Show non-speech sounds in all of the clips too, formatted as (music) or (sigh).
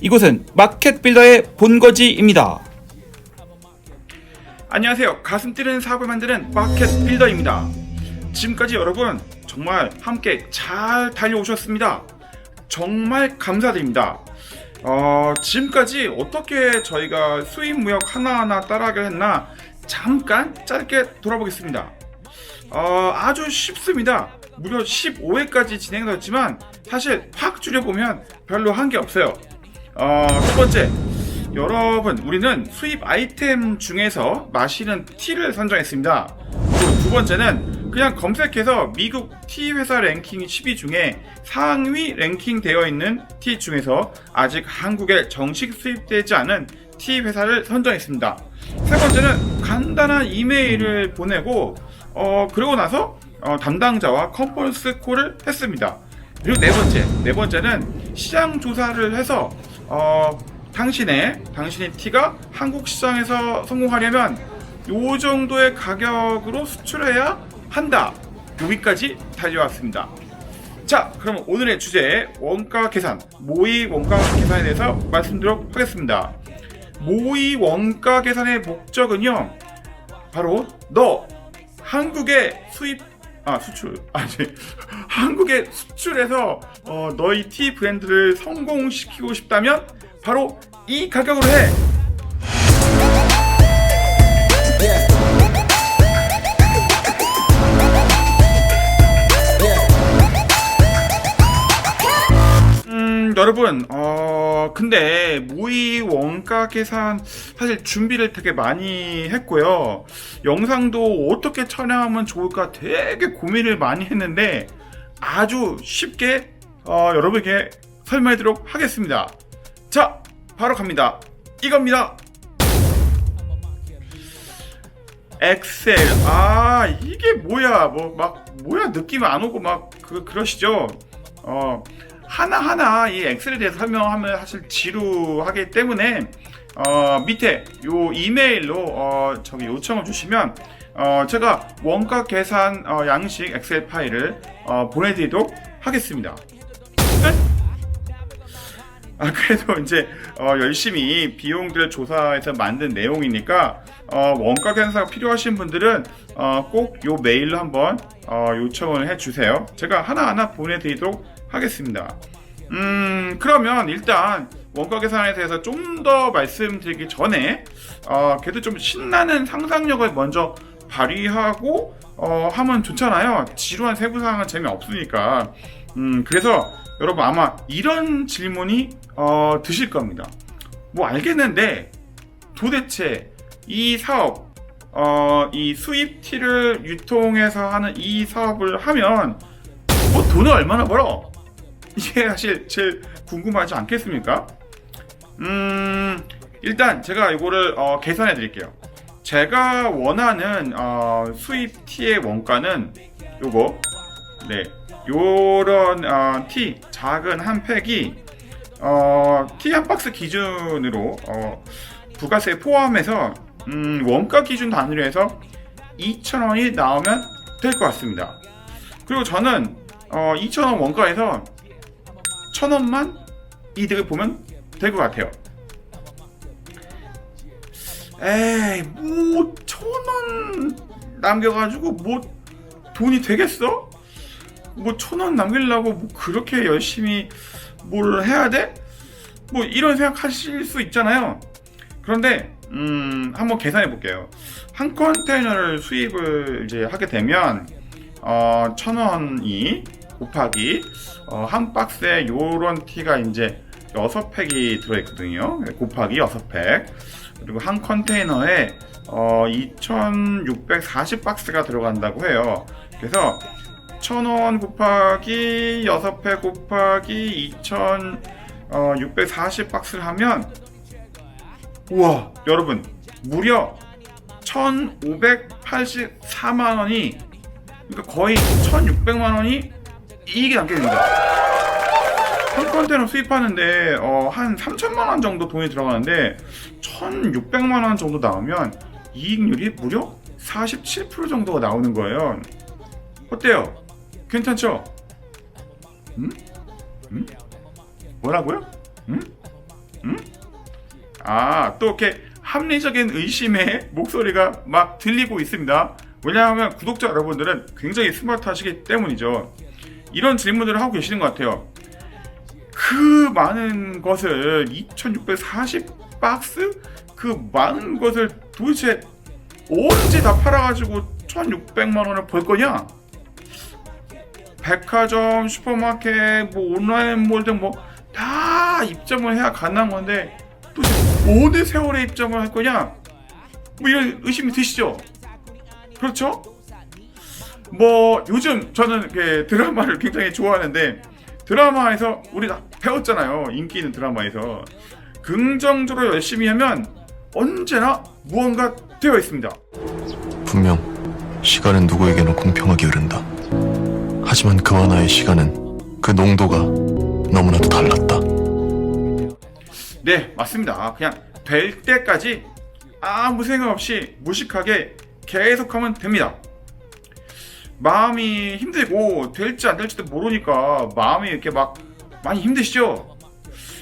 이곳은 마켓 빌더의 본거지입니다. 안녕하세요. 가슴 뛰는 사업을 만드는 마켓 빌더입니다. 지금까지 여러분 정말 함께 잘 달려오셨습니다. 정말 감사드립니다. 어, 지금까지 어떻게 저희가 수입 무역 하나하나 따라가게 했나 잠깐 짧게 돌아보겠습니다. 어, 아주 쉽습니다. 무려 15회까지 진행되었지만 사실 확 줄여보면 별로 한 게 없어요. 어, 첫 번째, 여러분, 우리는 수입 아이템 중에서 마시는 티를 선정했습니다. 그리고 두 번째는 그냥 검색해서 미국 티 회사 랭킹 10위 중에 상위 랭킹 되어 있는 티 중에서 아직 한국에 정식 수입되지 않은 티 회사를 선정했습니다. 세 번째는 간단한 이메일을 보내고 어, 그러고 나서 어, 담당자와 컨퍼런스 콜을 했습니다. 그리고 네 번째, 네 번째는 시장 조사를 해서 어, 당신의 당신의 티가 한국 시장에서 성공하려면 요 정도의 가격으로 수출해야 한다. 여기까지 달려왔습니다. 자, 그럼 오늘의 주제 원가 계산, 모의 원가 계산에 대해서 말씀드리도록 하겠습니다. 모의 원가 계산의 목적은요, 바로 너 한국의 수입 아 수출 아니 (laughs) 한국의 수출해서 어, 너희 티 브랜드를 성공시키고 싶다면 바로 이 가격으로 해. 음, 여러분, 어, 근데 모의 원가 계산 사실 준비를 되게 많이 했고요. 영상도 어떻게 촬영하면 좋을까 되게 고민을 많이 했는데 아주 쉽게 어, 여러분에게 설명해드리도록 하겠습니다. 자, 바로 갑니다. 이겁니다. 엑셀. 아, 이게 뭐야. 뭐, 막, 뭐야. 느낌 안 오고 막, 그, 그러시죠? 어, 하나하나 이 엑셀에 대해서 설명하면 사실 지루하기 때문에, 어, 밑에 요 이메일로, 어, 저기 요청을 주시면, 어, 제가 원가 계산 어, 양식 엑셀 파일을 어, 보내드리도록 하겠습니다. 끝! 아, 그래도 이제 어, 열심히 비용들을 조사해서 만든 내용이니까 어, 원가 계산서가 필요하신 분들은 어, 꼭 요 메일로 한번 어, 요청을 해주세요. 제가 하나하나 보내드리도록 하겠습니다. 음, 그러면 일단 원가 계산에 대해서 좀 더 말씀드리기 전에 어, 그래도 좀 신나는 상상력을 먼저 발휘하고 어, 하면 좋잖아요. 지루한 세부사항은 재미없으니까. 음, 그래서 여러분 아마 이런 질문이 어, 드실 겁니다. 뭐 알겠는데 도대체 이 사업, 어, 이 수입 티를 유통해서 하는 이 사업을 하면 뭐 돈을 얼마나 벌어? 이게 사실 제일 궁금하지 않겠습니까? 음, 일단 제가 이거를 어, 계산해 드릴게요. 제가 원하는 어, 수입 티의 원가는 요거, 네, 요런 어, 티 작은 한 팩이 어, 티한 박스 기준으로 어, 부가세 포함해서 음, 원가 기준 단위로 해서 2,000원이 나오면 될 것 같습니다. 그리고 저는 어, 2,000원 원가에서 1,000원만 이득을 보면 될 것 같아요. 에이, 뭐, 천 원 남겨가지고, 뭐, 돈이 되겠어? 뭐, 천 원 남기려고, 뭐, 그렇게 열심히 뭘 해야 돼? 뭐, 이런 생각 하실 수 있잖아요. 그런데, 음, 한번 계산해 볼게요. 한 컨테이너를 수입을 이제 하게 되면, 어, 천 원이 곱하기, 어, 한 박스에 요런 티가 이제 여섯 팩이 들어있거든요. 곱하기 여섯 팩. 그리고 한 컨테이너에 어, 2,640박스가 들어간다고 해요. 그래서 1,000원 곱하기 6팩 곱하기 2,640박스를 하면 우와 여러분 무려 1,584만 원이 그러니까 거의 1,600만 원이 이익이 남게 됩니다. 한 컨테이너 수입하는데 어, 한 3천만 원 정도 돈이 들어가는데 1,600만 원 정도 나오면 이익률이 무려 47% 정도가 나오는 거예요. 어때요? 괜찮죠? 음? 음? 뭐라고요? 음? 음? 아, 또 이렇게 합리적인 의심의 목소리가 막 들리고 있습니다. 왜냐하면 구독자 여러분들은 굉장히 스마트하시기 때문이죠. 이런 질문들을 하고 계시는 것 같아요. 그 많은 것을 2640 박스? 그 많은 것을 도대체 언제 다 팔아가지고 1600만 원을 벌 거냐? 백화점, 슈퍼마켓, 뭐 온라인 몰 등 뭐 다 입점을 해야 가능한 건데 도대체 어느 세월에 입점을 할 거냐? 뭐 이런 의심이 드시죠? 그렇죠? 뭐 요즘 저는 이렇게 드라마를 굉장히 좋아하는데 드라마에서 우리가 배웠잖아요. 인기 있는 드라마에서 긍정적으로 열심히 하면 언제나 무언가 되어 있습니다. 분명 시간은 누구에게나 공평하게 흐른다. 하지만 그와 나의 시간은 그 농도가 너무나도 달랐다. 네, 맞습니다. 그냥 될 때까지 아무 생각 없이 무식하게 계속하면 됩니다. 마음이 힘들고 될지 안 될지도 모르니까 마음이 이렇게 막 많이 힘드시죠?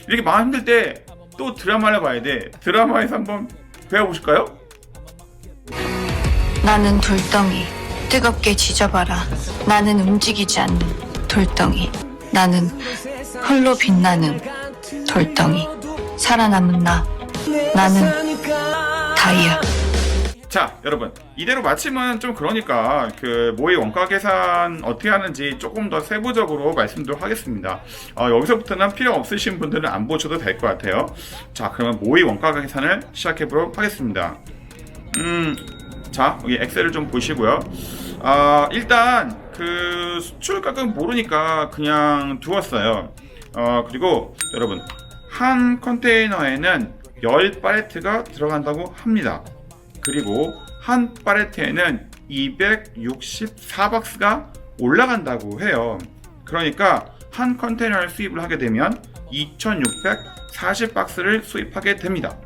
이렇게 마음 힘들 때 또 드라마를 봐야 돼. 드라마에서 한번 배워보실까요? 나는 돌덩이 뜨겁게 지져봐라 나는 움직이지 않는 돌덩이 나는 홀로 빛나는 돌덩이 살아남은 나 나는 다이아 자, 여러분. 이대로 마치면 좀 그러니까 그 모의 원가 계산 어떻게 하는지 조금 더 세부적으로 말씀도 하겠습니다. 어, 여기서부터는 필요 없으신 분들은 안 보셔도 될 것 같아요. 자, 그러면 모의 원가 계산을 시작해 보도록 하겠습니다. 음, 자, 여기 엑셀을 좀 보시고요. 아, 일단 그 수출가격 모르니까 그냥 두었어요. 어, 그리고 여러분 한 컨테이너에는 10 팔레트가 들어간다고 합니다. 그리고 한 팔레트에는 264박스가 올라간다고 해요. 그러니까 한 컨테이너를 수입을 하게 되면 2640박스를 수입하게 됩니다.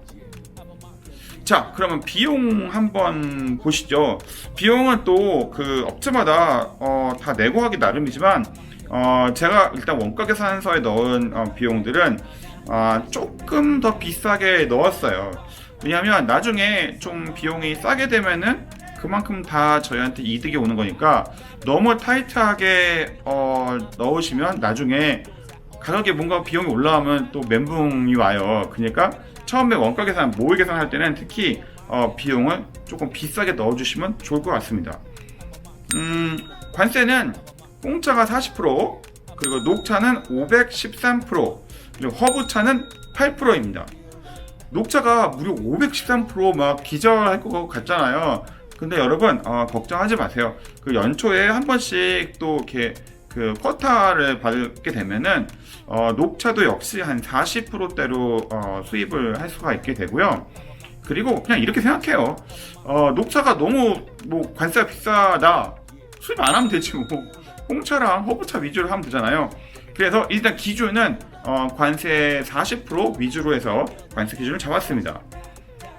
자, 그러면 비용 한번 보시죠. 비용은 또 그 업체마다 어, 다 내고 하기 나름이지만 어, 제가 일단 원가 계산서에 넣은 어, 비용들은 아, 조금 더 비싸게 넣었어요. 왜냐하면 나중에 좀 비용이 싸게 되면은 그만큼 다 저희한테 이득이 오는 거니까 너무 타이트하게 어, 넣으시면 나중에 가격이 뭔가 비용이 올라가면 또 멘붕이 와요. 그러니까 처음에 원가 계산, 모의 계산할 때는 특히 어, 비용을 조금 비싸게 넣어주시면 좋을 것 같습니다. 음, 관세는 공짜가 40%, 그리고 녹차는 513%, 그리고 허브차는 8%입니다. 녹차가 무려 513%막 기절할 것 같잖아요. 근데 여러분 어, 걱정하지 마세요. 그 연초에 한 번씩 또 이렇게 그 쿼타를 받게 되면은 어, 녹차도 역시 한 40%대로 어, 수입을 할 수가 있게 되고요. 그리고 그냥 이렇게 생각해요. 어, 녹차가 너무 뭐 관세가 비싸다. 수입 안 하면 되지 뭐. 홍차랑 허브차 위주로 하면 되잖아요. 그래서 일단 기준은 어, 관세 40% 위주로 해서 관세 기준을 잡았습니다.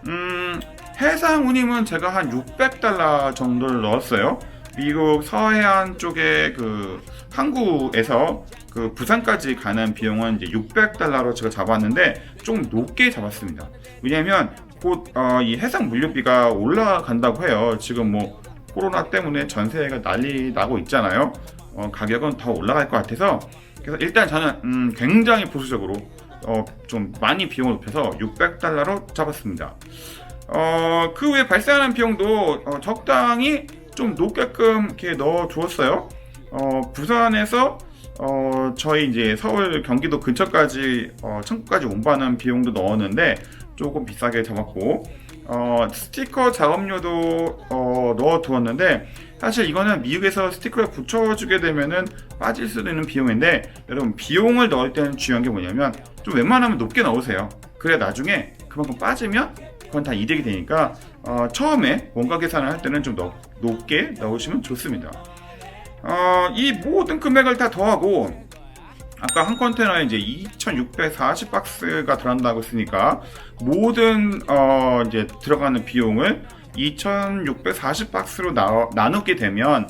음, 해상 운임은 제가 한 600달러 정도를 넣었어요. 미국 서해안 쪽에 그 항구에서 그 부산까지 가는 비용은 이제 600달러로 제가 잡았는데 좀 높게 잡았습니다. 왜냐면 곧이 해상 물류비가 올라간다고 해요. 지금 뭐 코로나 때문에 전세가 난리 나고 있잖아요. 어, 가격은 더 올라갈 것 같아서 그래서 일단 저는 음, 굉장히 보수적으로 어, 좀 많이 비용을 높여서 600달러로 잡았습니다. 어, 그 외에 발생하는 비용도 어, 적당히 좀 높게끔 이렇게 넣어 주었어요. 어, 부산에서 어, 저희 이제 서울 경기도 근처까지 어, 청구까지 운반하는 비용도 넣었는데 조금 비싸게 잡았고 어, 스티커 작업료도 어, 넣어 두었는데 사실 이거는 미국에서 스티커를 붙여주게 되면은 빠질 수도 있는 비용인데 여러분 비용을 넣을 때는 중요한 게 뭐냐면 좀 웬만하면 높게 넣으세요. 그래 나중에 그만큼 빠지면 그건 다 이득이 되니까 어, 처음에 원가 계산을 할 때는 좀 넣- 높게 넣으시면 좋습니다. 어, 이 모든 금액을 다 더하고 아까 한 컨테이너에 이제 2,640박스가 들어간다고 했으니까 모든 어, 이제 들어가는 비용을 2,640박스로 나, 나누 게 되면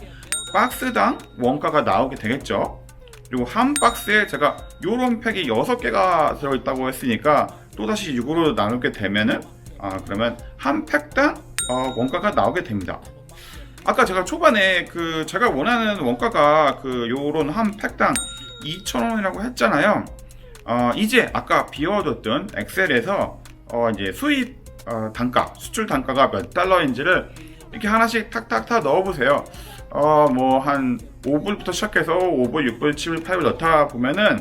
박스당 원가가 나오게 되겠죠. 그리고 한 박스에 제가 요런 팩이 6개가 들어있다고 했으니까 또다시 6으로 나누게 되면은 아 그러면 한 팩당 어, 원가가 나오게 됩니다. 아까 제가 초반에 그 제가 원하는 원가가 그 요런 한 팩당 2,000원이라고 했잖아요. 어, 이제 아까 비워뒀던 엑셀에서 어, 이제 수입 어, 단가, 수출 단가가 몇 달러인지를 이렇게 하나씩 탁탁탁 넣어보세요. 어, 뭐 한 5불부터 시작해서 5불, 6불, 7불, 8불 넣다 보면은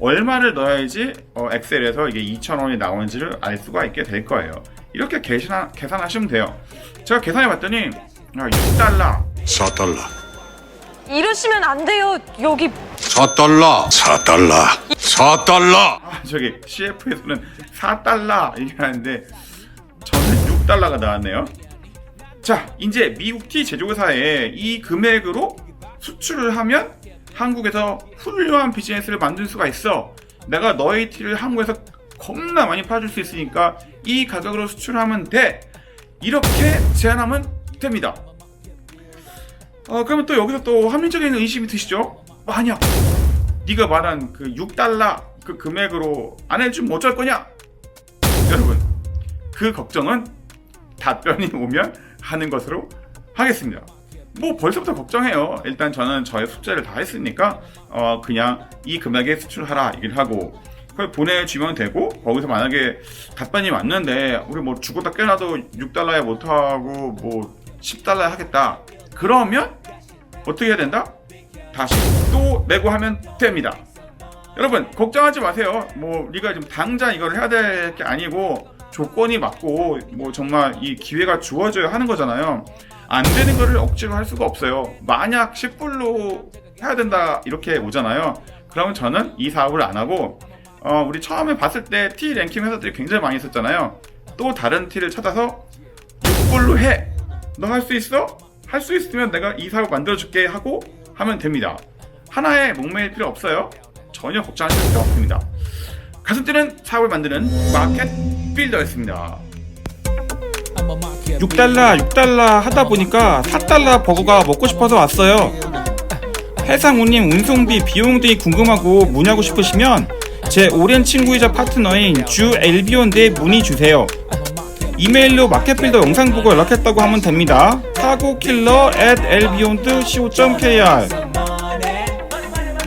얼마를 넣어야지 어, 엑셀에서 이게 2,000원이 나오는지를 알 수가 있게 될 거예요. 이렇게 계산, 계산하시면 돼요. 제가 계산해 봤더니 아, 6달러, 4달러, 이러시면 안 돼요. 여기 4달러, 4달러, 4달러. 아, 저기 CF에서는 4달러 얘기하는데 저는 6달러가 나왔네요. 자, 이제 미국 티 제조회사에 이 금액으로 수출을 하면 한국에서 훌륭한 비즈니스를 만들 수가 있어. 내가 너의 티를 한국에서 겁나 많이 팔아줄 수 있으니까 이 가격으로 수출하면 돼. 이렇게 제안하면 됩니다. 어, 그러면 또 여기서 또 합리적인 의심이 드시죠? 만약 네가 말한 그 6달러 그 금액으로 안 해주면 어쩔 거냐? 그 걱정은 답변이 오면 하는 것으로 하겠습니다. 뭐 벌써부터 걱정해요. 일단 저는 저의 숙제를 다 했으니까 어 그냥 이 금액에 수출하라 얘기를 하고 그걸 보내주면 되고 거기서 만약에 답변이 왔는데 우리 뭐 죽었다 깨나도 6달러에 못하고 뭐 10달러에 하겠다. 그러면 어떻게 해야 된다? 다시 또 내고 하면 됩니다. 여러분 걱정하지 마세요. 뭐 네가 지금 당장 이걸 해야 될 게 아니고 조건이 맞고 뭐 정말 이 기회가 주어져야 하는 거잖아요. 안 되는 거를 억지로 할 수가 없어요. 만약 10불로 해야 된다 이렇게 오잖아요. 그러면 저는 이 사업을 안 하고 어, 우리 처음에 봤을 때 T 랭킹 회사들이 굉장히 많이 있었잖아요. 또 다른 T를 찾아서 6불로 해. 너 할 수 있어? 할 수 있으면 내가 이 사업 만들어줄게 하고 하면 됩니다. 하나에 목매일 필요 없어요. 전혀 걱정하실 필요 없습니다. 가슴 뛰는 사업을 만드는 마켓 빌더였습니다. 6달러, 6달러 하다 보니까 4달러 버거가 먹고 싶어서 왔어요. 해상 운임, 운송비, 비용 등이 궁금하고 문의하고 싶으시면 제 오랜 친구이자 파트너인 주 엘비온드에 문의 주세요. 이메일로 마켓빌더 영상 보고 연락했다고 하면 됩니다. 타고킬러 at elbeyond.co.kr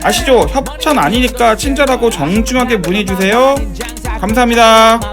아시죠? 협찬 아니니까 친절하고 정중하게 문의주세요. 감사합니다.